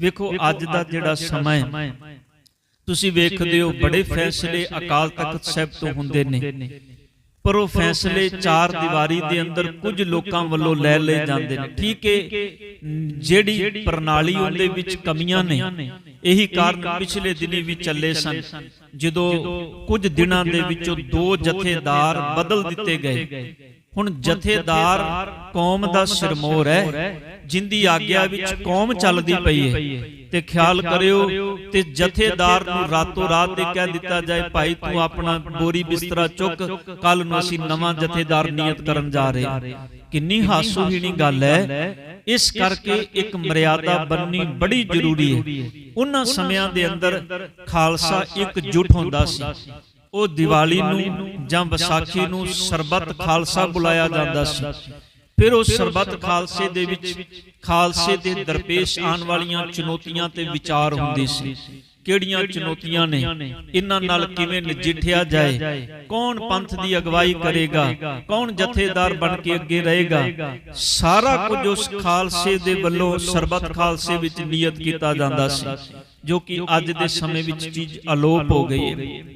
ਵੇਖੋ ਅੱਜ ਦਾ ਜਿਹੜਾ ਸਮਾਂ ਹੈ। ਤੁਸੀਂ ਵੇਖਦੇ ਹੋ ਬੜੇ ਫੈਸਲੇ ਅਕਾਲ ਤਖਤ ਸਾਹਿਬ ਤੋਂ ਹੁੰਦੇ ਨੇ। ਪਰ ਉਹ ਫੈਸਲੇ ਚਾਰ ਦੀਵਾਰੀ ਦੇ ਅੰਦਰ ਕੁਝ ਲੋਕਾਂ ਵੱਲੋਂ ਲੈ ਲਏ ਜਾਂਦੇ ਨੇ। ਠੀਕ ਹੈ ਜਿਹੜੀ ਪ੍ਰਣਾਲੀ ਉਹਦੇ ਵਿੱਚ ਕਮੀਆਂ ਨੇ ਇਹੀ ਕਾਰਨ ਪਿਛਲੇ ਦਿਨੀ ਵੀ ਚੱਲੇ ਸਨ। ਜਦੋਂ ਕੁਝ ਦਿਨਾਂ ਦੇ ਵਿੱਚੋਂ ਦੋ ਜਥੇਦਾਰ ਬਦਲ ਦਿੱਤੇ ਗਏ। ਹੁਣ ਜਥੇਦਾਰ ਕੌਮ ਦਾ ਸਿਰਮੌਰ ਹੈ ਜਿੰਦੀ ਆਗਿਆ ਵਿੱਚ ਕੌਮ ਚੱਲਦੀ ਪਈ ਹੈ ਤੇ ਖਿਆਲ ਕਰਿਓ ਤੇ ਜਥੇਦਾਰ ਨੂੰ ਰਾਤੋਂ ਰਾਤ ਦੇ ਕਹਿ ਦਿੱਤਾ ਜਾਏ ਭਾਈ ਤੂੰ ਆਪਣਾ ਬੋਰੀ ਬਿਸਤਰਾ ਚੁੱਕ ਕੱਲ ਨੂੰ ਅਸੀਂ ਨਵਾਂ ਜਥੇਦਾਰ ਨਿਯਤ ਕਰਨ ਜਾ ਰਹੇ ਹਾਂ। ਕਿੰਨੀ ਹਾਸੋਹੀਣੀ ਗੱਲ ਹੈ। ਇਸ ਕਰਕੇ ਇੱਕ ਮਰਿਆਦਾ ਬੰਨੀ ਬੜੀ ਜ਼ਰੂਰੀ ਹੈ। ਉਹਨਾਂ ਸਮਿਆਂ ਦੇ ਅੰਦਰ ਖਾਲਸਾ ਇਕਜੁੱਟ ਹੁੰਦਾ ਸੀ। ਉਹ ਦੀਵਾਲੀ ਨੂੰ ਜਾਂ ਵਿਸਾਖੀ ਨੂੰ ਸਰਬੱਤ ਖਾਲਸਾ ਬੁਲਾਇਆ ਜਾਂਦਾ ਸੀ ਫਿਰ ਉਹ ਸਰਬੱਤ ਖਾਲਸੇ ਦੇ ਵਿੱਚ ਖਾਲਸੇ ਦੇ ਦਰਪੇਸ਼ ਆਉਣ ਵਾਲੀਆਂ ਚੁਣੌਤੀਆਂ ਤੇ ਵਿਚਾਰ ਹੁੰਦੇ ਸੀ। ਕਿਹੜੀਆਂ ਚੁਣੌਤੀਆਂ ਨੇ? ਇਹਨਾਂ ਨਾਲ ਕਿਵੇਂ ਨਜਿੱਠਿਆ ਜਾਏ? ਕੌਣ ਪੰਥ ਦੀ ਅਗਵਾਈ ਕਰੇਗਾ? ਕੌਣ ਜਥੇਦਾਰ ਬਣ ਕੇ ਅੱਗੇ ਰਹੇਗਾ? ਸਾਰਾ ਕੁਝ ਉਸ ਖਾਲਸੇ ਦੇ ਵੱਲੋਂ ਸਰਬੱਤ ਖਾਲਸੇ ਵਿੱਚ ਨਿਯਤ ਕੀਤਾ ਜਾਂਦਾ ਸੀ ਜੋ ਕਿ ਅੱਜ ਦੇ ਸਮੇਂ ਵਿੱਚ ਚੀਜ਼ ਅਲੋਪ ਹੋ। ਗਈ ਹੈ।